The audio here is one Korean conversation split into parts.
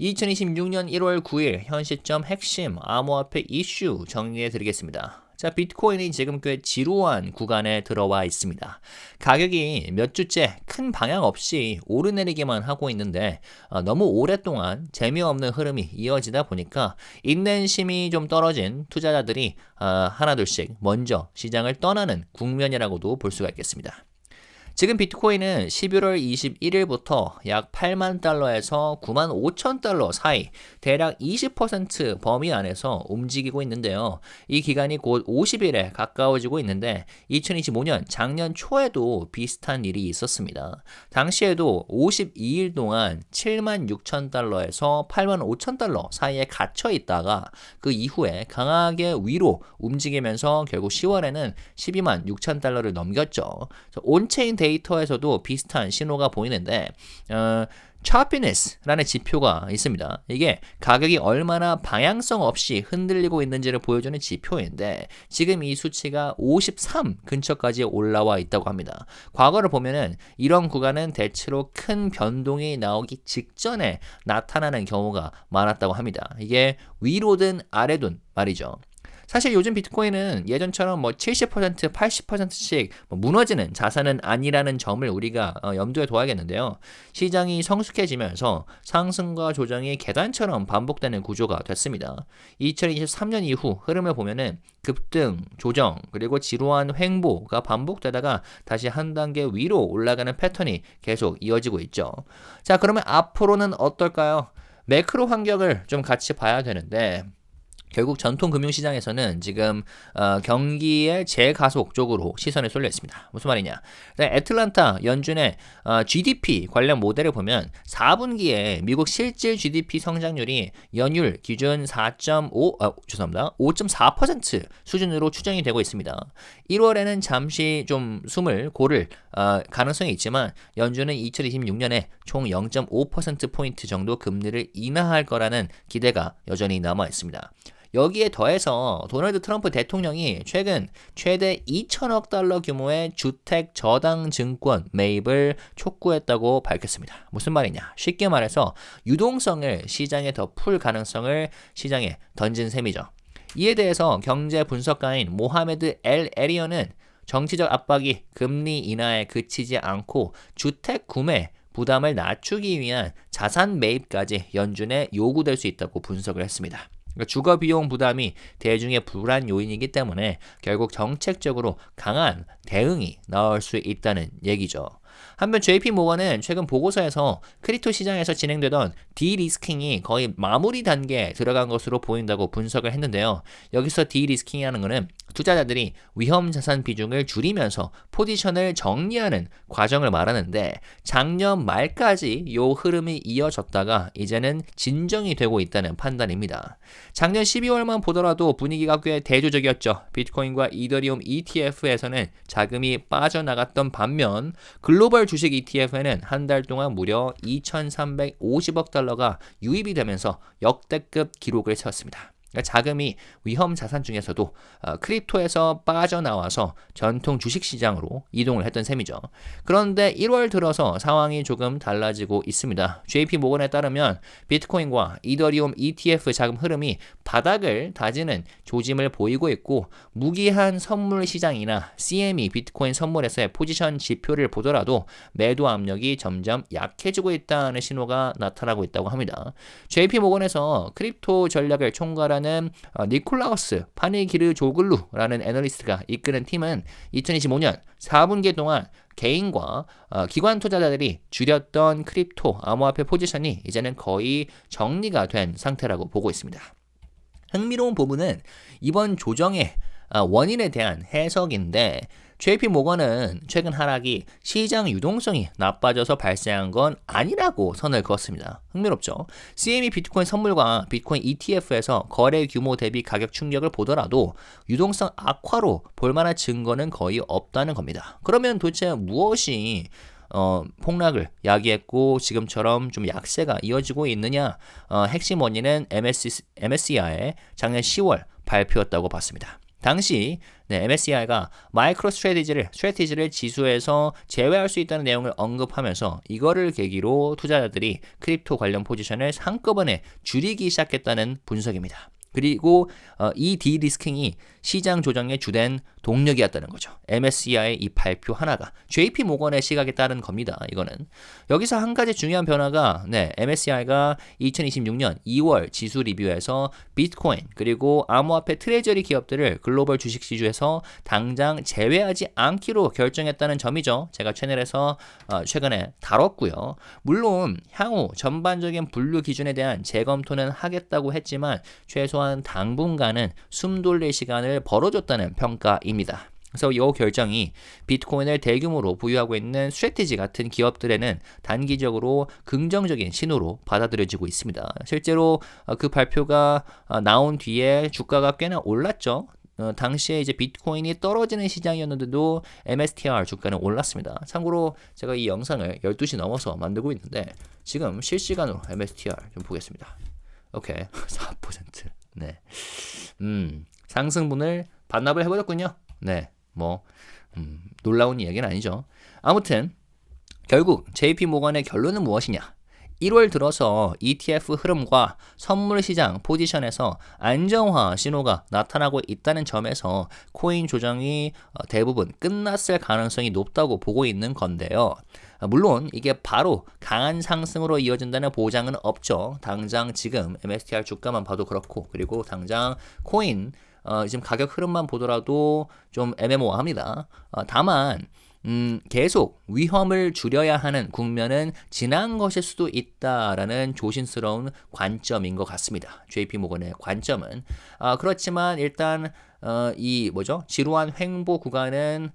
2026년 1월 9일 현 시점 핵심 암호화폐 이슈 정리해 드리겠습니다. 자, 비트코인이 지금 꽤 지루한 구간에 들어와 있습니다. 가격이 몇 주째 큰 방향 없이 오르내리기만 하고 있는데 어, 너무 오랫동안 재미없는 흐름이 이어지다 보니까 인내심이 좀 떨어진 투자자들이 어, 하나둘씩 먼저 시장을 떠나는 국면이라고도 볼 수가 있겠습니다. 지금 비트코인은 11월 21일부터 약 8만 달러에서 9만 5천 달러 사이 대략 20% 범위 안에서 움직이고 있는데요. 이 기간이 곧 50일에 가까워지고 있는데 2025년 작년 초에도 비슷한 일이 있었습니다. 당시에도 52일 동안 7만 6천 달러에서 8만 5천 달러 사이에 갇혀 있다가 그 이후에 강하게 위로 움직이면서 결국 10월에는 12만 6천 달러를 넘겼죠. 온체인 데이 데이터에서도 비슷한 신호가 보이는데 어, choppiness라는 지표가 있습니다. 이게 가격이 얼마나 방향성 없이 흔들리고 있는지를 보여주는 지표인데 지금 이 수치가 53 근처까지 올라와 있다고 합니다. 과거를 보면은 이런 구간은 대체로 큰 변동이 나오기 직전에 나타나는 경우가 많았다고 합니다. 이게 위로든 아래든 말이죠. 사실 요즘 비트코인은 예전처럼 뭐 70%, 80%씩 뭐 무너지는 자산은 아니라는 점을 우리가 어, 염두에 둬야겠는데요. 시장이 성숙해지면서 상승과 조정이 계단처럼 반복되는 구조가 됐습니다. 2023년 이후 흐름을 보면은 급등, 조정, 그리고 지루한 횡보가 반복되다가 다시 한 단계 위로 올라가는 패턴이 계속 이어지고 있죠. 자, 그러면 앞으로는 어떨까요? 매크로 환경을 좀 같이 봐야 되는데 결국 전통 금융시장에서는 지금 어, 경기의 재가속 쪽으로 시선을 쏠려 있습니다. 무슨 말이냐? 애틀란타 연준의 어, GDP 관련 모델을 보면 4분기에 미국 실질 GDP 성장률이 연율 기준 4.5 아, 죄송합니다. 5.4% 수준으로 추정이 되고 있습니다. 1월에는 잠시 좀 숨을 고를 어, 가능성이 있지만 연준은 2026년에 총 0.5% 포인트 정도 금리를 인하할 거라는 기대가 여전히 남아 있습니다. 여기에 더해서 도널드 트럼프 대통령이 최근 최대 2천억 달러 규모의 주택 저당 증권 매입을 촉구했다고 밝혔습니다. 무슨 말이냐? 쉽게 말해서 유동성을 시장에 더 풀 가능성을 시장에 던진 셈이죠. 이에 대해서 경제 분석가인 모하메드 엘 에리언은 정치적 압박이 금리 인하에 그치지 않고 주택 구매 부담을 낮추기 위한 자산 매입까지 연준에 요구될 수 있다고 분석을 했습니다. 그러니까 주거 비용 부담이 대중의 불안 요인이기 때문에 결국 정책적으로 강한 대응이 나올 수 있다는 얘기죠. 한편 JP 모건은 최근 보고서에서 크립토 시장에서 진행되던 디리스킹이 거의 마무리 단계에 들어간 것으로 보인다고 분석을 했는데요. 여기서 디리스킹이라는 것은 투자자들이 위험 자산 비중을 줄이면서 포지션을 정리하는 과정을 말하는데 작년 말까지 이 흐름이 이어졌다가 이제는 진정이 되고 있다는 판단입니다. 작년 12월만 보더라도 분위기가 꽤 대조적이었죠. 비트코인과 이더리움 ETF에서는 자금이 빠져나갔던 반면 글로벌 주식 ETF에는 한 달 동안 무려 2,350억 달러가 유입이 되면서 역대급 기록을 세웠습니다. 그러니까 자금이 위험 자산 중에서도 어, 크립토에서 빠져나와서 전통 주식 시장으로 이동을 했던 셈이죠. 그런데 1월 들어서 상황이 조금 달라지고 있습니다. JP 모건에 따르면 비트코인과 이더리움 ETF 자금 흐름이 바닥을 다지는 조짐을 보이고 있고 무기한 선물 시장이나 CME 비트코인 선물에서의 포지션 지표를 보더라도 매도 압력이 점점 약해지고 있다는 신호가 나타나고 있다고 합니다. JP 모건에서 크립토 전략을 총괄한 하는 어, 니콜라우스 파니기르 조글루라는 애널리스트가 이끄는 팀은 2025년 4분기 동안 개인과 어, 기관 투자자들이 줄였던 크립토 암호화폐 포지션이 이제는 거의 정리가 된 상태라고 보고 있습니다. 흥미로운 부분은 이번 조정의 어, 원인에 대한 해석인데 JP 모건은 최근 하락이 시장 유동성이 나빠져서 발생한 건 아니라고 선을 그었습니다. 흥미롭죠? CME 비트코인 선물과 비트코인 ETF에서 거래 규모 대비 가격 충격을 보더라도 유동성 악화로 볼만한 증거는 거의 없다는 겁니다. 그러면 도대체 무엇이 어, 폭락을 야기했고 지금처럼 좀 약세가 이어지고 있느냐? 어, 핵심 원인은 MSC, MSCI의 작년 10월 발표였다고 봤습니다. 당시 네, MSCI가 마이크로 스트레티지를 스트레티지를 지수에서 제외할 수 있다는 내용을 언급하면서 이거를 계기로 투자자들이 크립토 관련 포지션을 한꺼번에 줄이기 시작했다는 분석입니다. 그리고 어, 이 디리스킹이 시장 조정의 주된 동력이었다는 거죠. MSCI의 이 발표 하나가 JP 모건의 시각에 따른 겁니다. 이거는 여기서 한 가지 중요한 변화가 네, MSCI가 2026년 2월 지수 리뷰에서 비트코인 그리고 암호화폐 트레저리 기업들을 글로벌 주식 시주에서 당장 제외하지 않기로 결정했다는 점이죠. 제가 채널에서 어, 최근에 다뤘고요. 물론 향후 전반적인 분류 기준에 대한 재검토는 하겠다고 했지만 최소한 당분간은 숨 돌릴 시간을 벌어줬다는 평가 입니다. 그래서 이 결정이 비트코인을 대규모로 보유하고 있는 스트레티지 같은 기업들에는 단기적으로 긍정적인 신호로 받아들여지고 있습니다. 실제로 어, 그 발표가 어, 나온 뒤에 주가가 꽤나 올랐죠. 어, 당시에 이제 비트코인이 떨어지는 시장이었는데도 MSTR 주가는 올랐습니다. 참고로 제가 이 영상을 12시 넘어서 만들고 있는데 지금 실시간으로 MSTR 좀 보겠습니다. 오케이. 4%. 네. 음, 상승분을 반납을 해버렸군요. 네. 뭐 음, 놀라운 이야기는 아니죠. 아무튼 결국 JP 모건의 결론은 무엇이냐? 1월 들어서 ETF 흐름과 선물 시장 포지션에서 안정화 신호가 나타나고 있다는 점에서 코인 조정이 어, 대부분 끝났을 가능성이 높다고 보고 있는 건데요. 물론 이게 바로 강한 상승으로 이어진다는 보장은 없죠. 당장 지금 MSTR 주가만 봐도 그렇고 그리고 당장 코인 어, 지금 가격 흐름만 보더라도 좀 애매모호합니다. 어, 다만 음, 계속 위험을 줄여야 하는 국면은 지난 것일 수도 있다라는 조심스러운 관점인 것 같습니다. JP 모건의 관점은 아, 그렇지만 일단 어, 이 뭐죠 지루한 횡보 구간은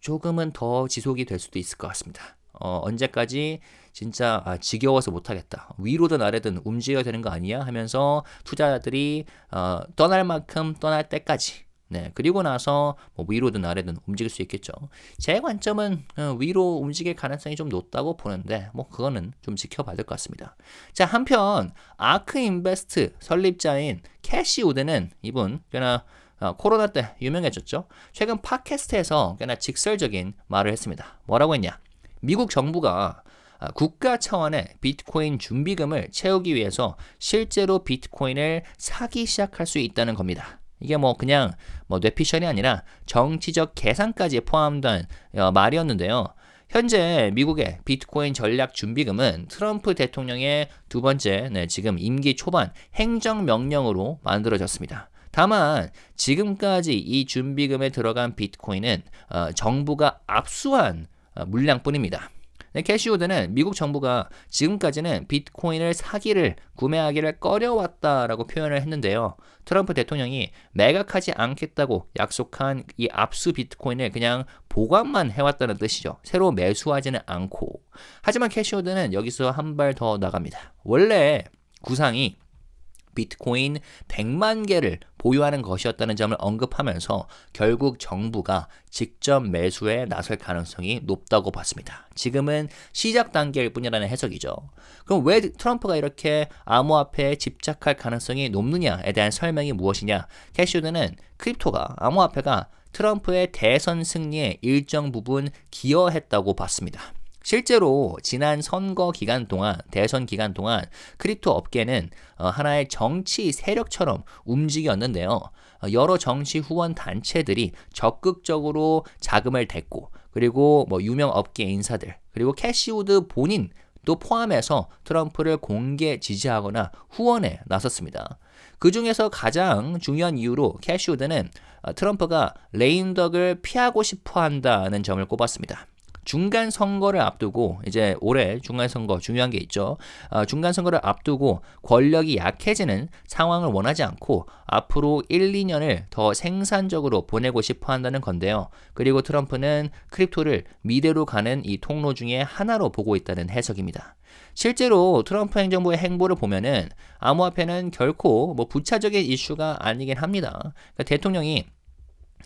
조금은 더 지속이 될 수도 있을 것 같습니다. 어, 언제까지 진짜 아, 지겨워서 못하겠다. 위로든 아래든 움직여야 되는 거 아니야? 하면서 투자자들이 어, 떠날 만큼 떠날 때까지 네, 그리고 나서 뭐 위로든 아래든 움직일 수 있겠죠. 제 관점은 어, 위로 움직일 가능성이 좀 높다고 보는데 뭐 그거는 좀 지켜봐야 될 것 같습니다. 자 한편 아크 인베스트 설립자인 캐시 우드는 이분 꽤나 어, 코로나 때 유명해졌죠. 최근 팟캐스트에서 꽤나 직설적인 말을 했습니다. 뭐라고 했냐? 미국 정부가 아, 국가 차원의 비트코인 준비금을 채우기 위해서 실제로 비트코인을 사기 시작할 수 있다는 겁니다. 이게 뭐 그냥 뭐 뇌피셜이 아니라 정치적 계산까지 포함된 어, 말이었는데요. 현재 미국의 비트코인 전략 준비금은 트럼프 대통령의 두 번째 네, 지금 임기 초반 행정 명령으로 만들어졌습니다. 다만 지금까지 이 준비금에 들어간 비트코인은 어, 정부가 압수한 어, 물량뿐입니다. 네, 캐시우드는 미국 정부가 지금까지는 비트코인을 사기를 구매하기를 꺼려왔다라고 표현을 했는데요. 트럼프 대통령이 매각하지 않겠다고 약속한 이 압수 비트코인을 그냥 보관만 해왔다는 뜻이죠. 새로 매수하지는 않고. 하지만 캐시우드는 여기서 한 발 더 나갑니다. 원래 구상이 비트코인 100만 개를 보유하는 것이었다는 점을 언급하면서 결국 정부가 직접 매수에 나설 가능성이 높다고 봤습니다. 지금은 시작 단계일 뿐이라는 해석이죠. 그럼 왜 트럼프가 이렇게 암호화폐에 집착할 가능성이 높느냐에 대한 설명이 무엇이냐? 캐시우드는 크립토가 암호화폐가 트럼프의 대선 승리에 일정 부분 기여했다고 봤습니다. 실제로 지난 선거 기간 동안, 대선 기간 동안 크립토 업계는 어, 하나의 정치 세력처럼 움직였는데요. 어, 여러 정치 후원 단체들이 적극적으로 자금을 댔고, 그리고 뭐 유명 업계 인사들, 그리고 캐시우드 본인 또 포함해서 트럼프를 공개 지지하거나 후원에 나섰습니다. 그 중에서 가장 중요한 이유로 캐시우드는 어, 트럼프가 레인덕을 피하고 싶어 한다는 점을 꼽았습니다. 중간 선거를 앞두고 이제 올해 중간 선거 중요한 게 있죠. 어, 중간 선거를 앞두고 권력이 약해지는 상황을 원하지 않고 앞으로 1, 2년을 더 생산적으로 보내고 싶어 한다는 건데요. 그리고 트럼프는 크립토를 미래로 가는 이 통로 중에 하나로 보고 있다는 해석입니다. 실제로 트럼프 행정부의 행보를 보면은 암호화폐는 결코 뭐 부차적인 이슈가 아니긴 합니다. 그러니까 대통령이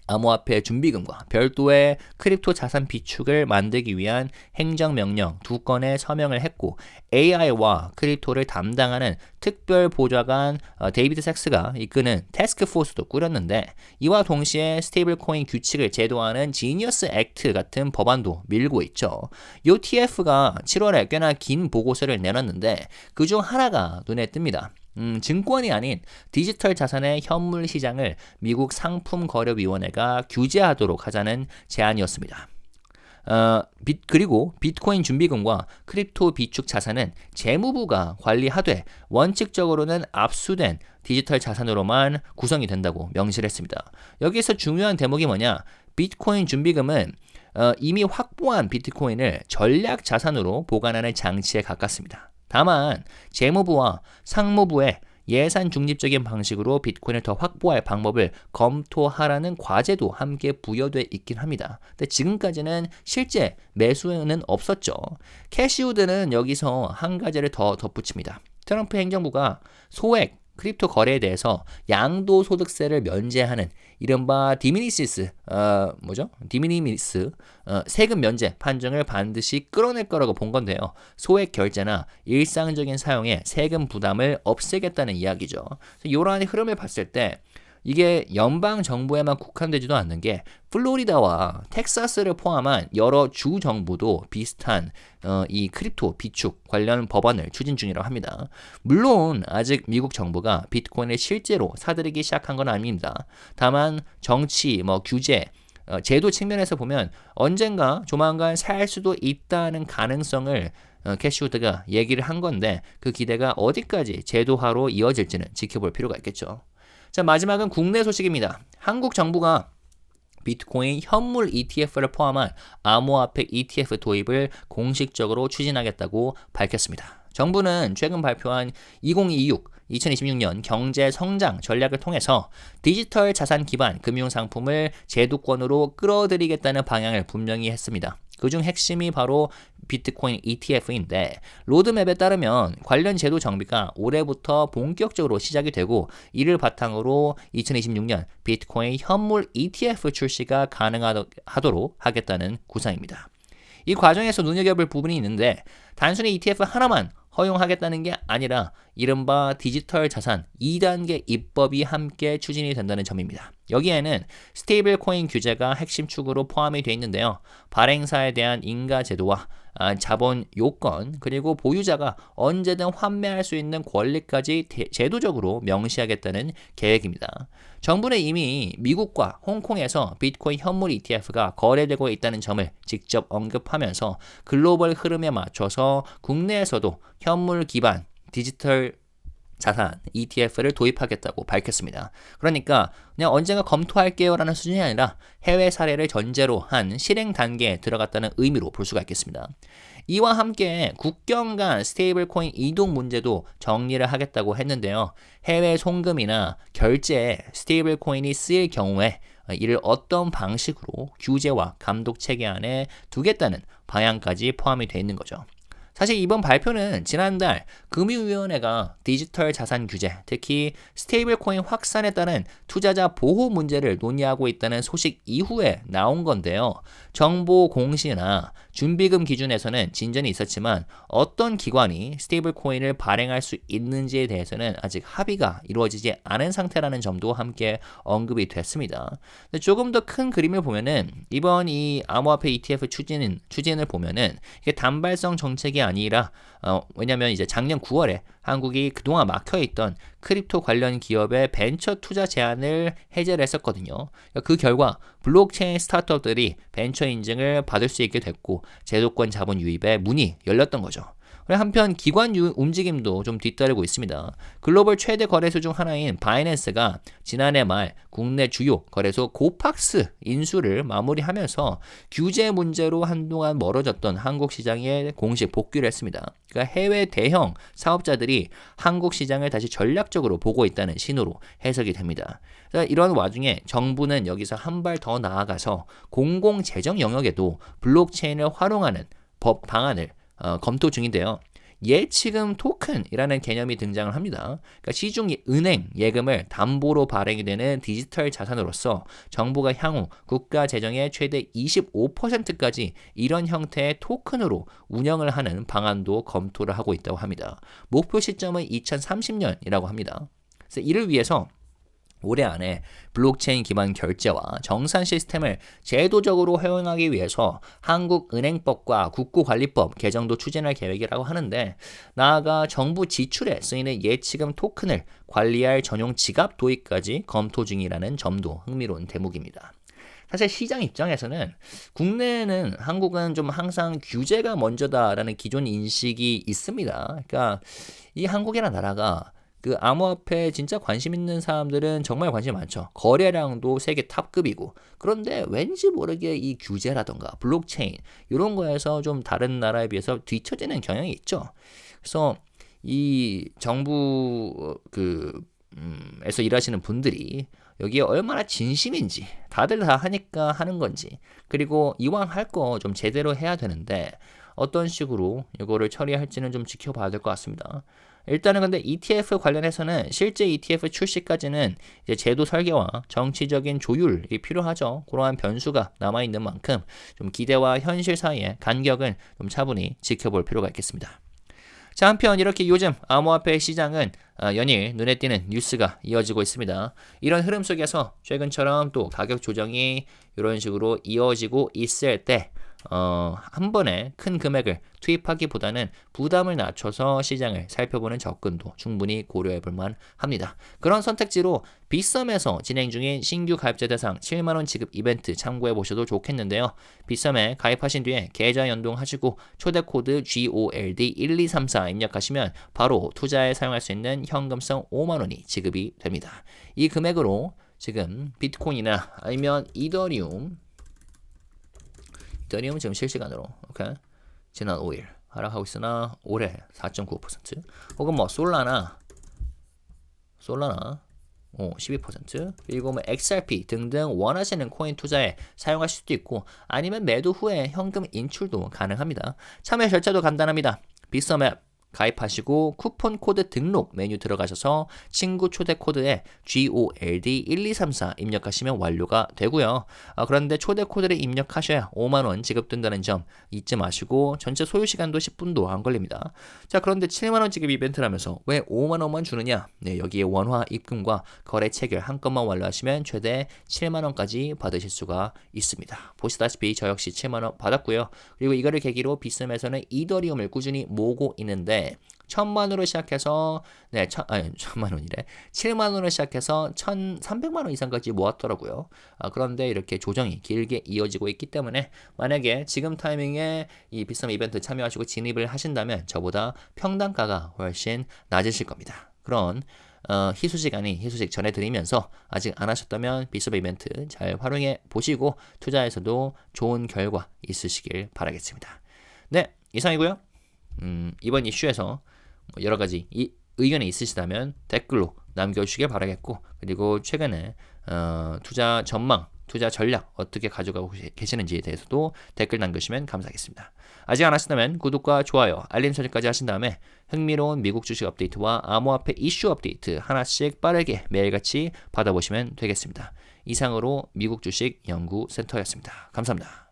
암호화폐 준비금과 별도의 크립토 자산 비축을 만들기 위한 행정명령 두 건에 서명을 했고 AI와 크립토를 담당하는 특별 보좌관 어, 데이비드 삭스가 이끄는 태스크포스도 꾸렸는데 이와 동시에 스테이블 코인 규칙을 제도하는 지니어스 액트 같은 법안도 밀고 있죠. 요 TF가 7월에 꽤나 긴 보고서를 내놨는데 그 중 하나가 눈에 띕니다. 음, 증권이 아닌 디지털 자산의 현물 시장을 미국 상품거래위원회가 규제하도록 하자는 제안이었습니다. 어, 빗, 그리고 비트코인 준비금과 크립토 비축 자산은 재무부가 관리하되 원칙적으로는 압수된 디지털 자산으로만 구성이 된다고 명시를 했습니다. 여기서 중요한 대목이 뭐냐? 비트코인 준비금은 어, 이미 확보한 비트코인을 전략 자산으로 보관하는 장치에 가깝습니다. 다만 재무부와 상무부의 예산 중립적인 방식으로 비트코인을 더 확보할 방법을 검토하라는 과제도 함께 부여돼 있긴 합니다. 근데 지금까지는 실제 매수는 없었죠. 캐시우드는 여기서 한 가지를 더 덧붙입니다. 트럼프 행정부가 소액 크립토 거래에 대해서 양도소득세를 면제하는 이른바 디미니시스 어, 뭐죠? 디미니미스 어, 세금 면제 판정을 반드시 끌어낼 거라고 본 건데요. 소액 결제나 일상적인 사용에 세금 부담을 없애겠다는 이야기죠. 이러한 흐름을 봤을 때 이게 연방 정부에만 국한되지도 않는 게 플로리다와 텍사스를 포함한 여러 주 정부도 비슷한 어, 이 크립토 비축 관련 법안을 추진 중이라고 합니다. 물론 아직 미국 정부가 비트코인을 실제로 사들이기 시작한 건 아닙니다. 다만 정치, 뭐 규제, 어, 제도 측면에서 보면 언젠가 조만간 살 수도 있다는 가능성을 어, 캐시우드가 얘기를 한 건데 그 기대가 어디까지 제도화로 이어질지는 지켜볼 필요가 있겠죠. 자, 마지막은 국내 소식입니다. 한국 정부가 비트코인 현물 ETF를 포함한 암호화폐 ETF 도입을 공식적으로 추진하겠다고 밝혔습니다. 정부는 최근 발표한 2026 2026년 경제 성장 전략을 통해서 디지털 자산 기반 금융 상품을 제도권으로 끌어들이겠다는 방향을 분명히 했습니다. 그중 핵심이 바로 비트코인 ETF인데 로드맵에 따르면 관련 제도 정비가 올해부터 본격적으로 시작이 되고 이를 바탕으로 2026년 비트코인 현물 ETF 출시가 가능하도록 하겠다는 구상입니다. 이 과정에서 눈여겨볼 부분이 있는데 단순히 ETF 하나만 허용하겠다는 게 아니라 이른바 디지털 자산 2단계 입법이 함께 추진이 된다는 점입니다. 여기에는 스테이블 코인 규제가 핵심 축으로 포함이 되어 있는데요. 발행사에 대한 인가 제도와 아, 자본 요건 그리고 보유자가 언제든 환매할 수 있는 권리까지 제도적으로 명시하겠다는 계획입니다. 정부는 이미 미국과 홍콩에서 비트코인 현물 ETF가 거래되고 있다는 점을 직접 언급하면서 글로벌 흐름에 맞춰서 국내에서도 현물 기반 디지털 자산 ETF를 도입하겠다고 밝혔습니다. 그러니까 그냥 언젠가 검토할게요라는 수준이 아니라 해외 사례를 전제로 한 실행 단계에 들어갔다는 의미로 볼 수가 있겠습니다. 이와 함께 국경 간 스테이블 코인 이동 문제도 정리를 하겠다고 했는데요. 해외 송금이나 결제에 스테이블 코인이 쓰일 경우에 이를 어떤 방식으로 규제와 감독 체계 안에 두겠다는 방향까지 포함이 되어 있는 거죠. 사실 이번 발표는 지난달 금융위원회가 디지털 자산 규제, 특히 스테이블 코인 확산에 따른 투자자 보호 문제를 논의하고 있다는 소식 이후에 나온 건데요. 정보 공시나 준비금 기준에서는 진전이 있었지만 어떤 기관이 스테이블 코인을 발행할 수 있는지에 대해서는 아직 합의가 이루어지지 않은 상태라는 점도 함께 언급이 됐습니다. 조금 더 큰 그림을 보면은 이번 이 암호화폐 ETF 추진 추진을 보면은 이게 단발성 정책이 아니라 어, 왜냐면 이제 작년 9월에 한국이 그동안 막혀 있던 크립토 관련 기업의 벤처 투자 제한을 해제를 했었거든요. 그러니까 그 결과 블록체인 스타트업들이 벤처 인증을 받을 수 있게 됐고 제도권 자본 유입에 문이 열렸던 거죠. 한편 기관 움직임도 좀 뒤따르고 있습니다. 글로벌 최대 거래소 중 하나인 바이낸스가 지난해 말 국내 주요 거래소 고팍스 인수를 마무리하면서 규제 문제로 한동안 멀어졌던 한국 시장에 공식 복귀를 했습니다. 그러니까 해외 대형 사업자들이 한국 시장을 다시 전략적으로 보고 있다는 신호로 해석이 됩니다. 이런 와중에 정부는 여기서 한 발 더 나아가서 공공 재정 영역에도 블록체인을 활용하는 법 방안을 어, 검토 중인데요. 예치금 토큰이라는 개념이 등장을 합니다. 그러니까 시중 은행 예금을 담보로 발행이 되는 디지털 자산으로서 정부가 향후 국가 재정의 최대 25%까지 이런 형태의 토큰으로 운영을 하는 방안도 검토를 하고 있다고 합니다. 목표 시점은 2030년이라고 합니다. 그래서 이를 위해서 올해 안에 블록체인 기반 결제와 정산 시스템을 제도적으로 허용하기 위해서 한국은행법과 국고관리법 개정도 추진할 계획이라고 하는데 나아가 정부 지출에 쓰이는 예치금 토큰을 관리할 전용 지갑 도입까지 검토 중이라는 점도 흥미로운 대목입니다. 사실 시장 입장에서는 국내에는 한국은 좀 항상 규제가 먼저다라는 기존 인식이 있습니다. 그러니까 이 한국이라는 나라가 그 암호화폐에 진짜 관심 있는 사람들은 정말 관심이 많죠. 거래량도 세계 탑급이고. 그런데 왠지 모르게 이 규제라던가 블록체인 이런 거에서 좀 다른 나라에 비해서 뒤처지는 경향이 있죠. 그래서 이 정부 그 음, 에서 일하시는 분들이 여기에 얼마나 진심인지 다들 다 하니까 하는 건지 그리고 이왕 할 거 좀 제대로 해야 되는데 어떤 식으로 이거를 처리할지는 좀 지켜봐야 될 것 같습니다. 일단은 근데 ETF 관련해서는 실제 ETF 출시까지는 이제 제도 설계와 정치적인 조율이 필요하죠. 그러한 변수가 남아 있는 만큼 좀 기대와 현실 사이의 간격은 좀 차분히 지켜볼 필요가 있겠습니다. 자, 한편 이렇게 요즘 암호화폐 시장은 어, 연일 눈에 띄는 뉴스가 이어지고 있습니다. 이런 흐름 속에서 최근처럼 또 가격 조정이 이런 식으로 이어지고 있을 때 어, 한 번에 큰 금액을 투입하기보다는 부담을 낮춰서 시장을 살펴보는 접근도 충분히 고려해 볼 만 합니다. 그런 선택지로 빗썸에서 진행 중인 신규 가입자 대상 7만원 지급 이벤트 참고해 보셔도 좋겠는데요. 빗썸에 가입하신 뒤에 계좌 연동하시고 초대 코드 GOLD1234 입력하시면 바로 투자에 사용할 수 있는 현금성 5만원이 지급이 됩니다. 이 금액으로 지금 비트코인이나 아니면 이더리움 이더리움은 지금 실시간으로 오케이? 지난 5일 하락하고 있으나 올해 4.95% 혹은 뭐 솔라나 솔라나 어, 12% 그리고 뭐 XRP 등등 원하시는 코인 투자에 사용할 수도 있고 아니면 매도 후에 현금 인출도 가능합니다. 참여 절차도 간단합니다. 비썸앱 가입하시고 쿠폰 코드 등록 메뉴 들어가셔서 친구 초대 코드에 GOLD1234 입력하시면 완료가 되고요. 아, 그런데 초대 코드를 입력하셔야 5만원 지급된다는 점 잊지 마시고 전체 소요 시간도 10분도 안 걸립니다. 자, 그런데 7만원 지급 이벤트라면서 왜 5만원만 주느냐? 네, 여기에 원화 입금과 거래 체결 한 건만 완료하시면 최대 7만원까지 받으실 수가 있습니다. 보시다시피 저 역시 7만원 받았고요. 그리고 이거를 계기로 비썸에서는 이더리움을 꾸준히 모으고 있는데 천만 원으로 시작해서 네, 천, 아니, 천만 원이래. 7만 원으로 시작해서 1,300만 원 이상까지 모았더라고요. 아, 그런데 이렇게 조정이 길게 이어지고 있기 때문에 만약에 지금 타이밍에 이 비썸 이벤트 참여하시고 진입을 하신다면 저보다 평단가가 훨씬 낮으실 겁니다. 그런 어, 희소식 아닌 희소식 전해드리면서 아직 안 하셨다면 비썸 이벤트 잘 활용해 보시고 투자에서도 좋은 결과 있으시길 바라겠습니다. 네, 이상이고요. 음, 이번 이슈에서 뭐 여러 가지 이, 의견이 있으시다면 댓글로 남겨주시길 바라겠고 그리고 최근에 어, 투자 전망, 투자 전략 어떻게 가져가고 계시는지에 대해서도 댓글 남겨주시면 감사하겠습니다. 아직 안 하셨다면 구독과 좋아요, 알림 설정까지 하신 다음에 흥미로운 미국 주식 업데이트와 암호화폐 이슈 업데이트 하나씩 빠르게 매일같이 받아보시면 되겠습니다. 이상으로 미국 주식 연구센터였습니다. 감사합니다.